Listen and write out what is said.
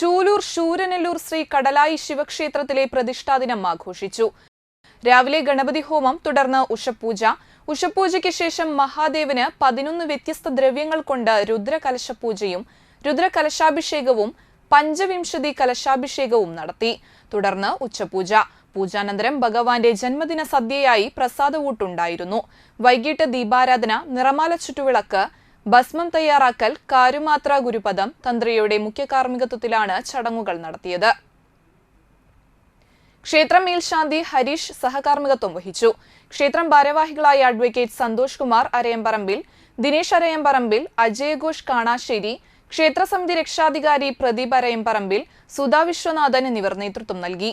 ചൂലൂർ ശൂരനെല്ലൂർ ശ്രീ കടലായി ശിവക്ഷേത്രത്തിലെ പ്രതിഷ്ഠാദിനം ആഘോഷിച്ചു. രാവിലെ ഗണപതി ഹോമം തുടർന്ന് ഉഷപൂജ. ഉഷപൂജയ്ക്ക് ശേഷം മഹാദേവന് പതിനൊന്ന് വ്യത്യസ്ത ദ്രവ്യങ്ങൾ കൊണ്ട് രുദ്രകലശപൂജയും രുദ്രകലശാഭിഷേകവും പഞ്ചവിംശതി കലശാഭിഷേകവും നടത്തി. തുടർന്ന് ഉച്ചപൂജ. പൂജാനന്തരം ഭഗവാന്റെ ജന്മദിന സദ്യയായി പ്രസാദവൂട്ടുണ്ടായിരുന്നു. വൈകിട്ട് ദീപാരാധന നിറമാല ചുറ്റുവിളക്ക് ഭസ്മം തയ്യാറാക്കൽ കാരുമാത്ര ഗുരുപദം തന്ത്രിയുടെ മുഖ്യ കാർമ്മികത്വത്തിലാണ് ചടങ്ങുകൾ നടത്തിയത്. ക്ഷേത്രം മേൽശാന്തി ഹരീഷ് സഹകാർമ്മികത്വം വഹിച്ചു. ക്ഷേത്രം ഭാരവാഹികളായ അഡ്വക്കേറ്റ് സന്തോഷ് കുമാർ അരയമ്പറമ്പിൽ ദിനേശ് അരയമ്പറമ്പിൽ അജയഘോഷ് കാണാശ്ശേരി ക്ഷേത്രസമിതി രക്ഷാധികാരി പ്രദീപ് അരയമ്പറമ്പിൽ സുധാ വിശ്വനാഥൻ എന്നിവർ നേതൃത്വം നൽകി.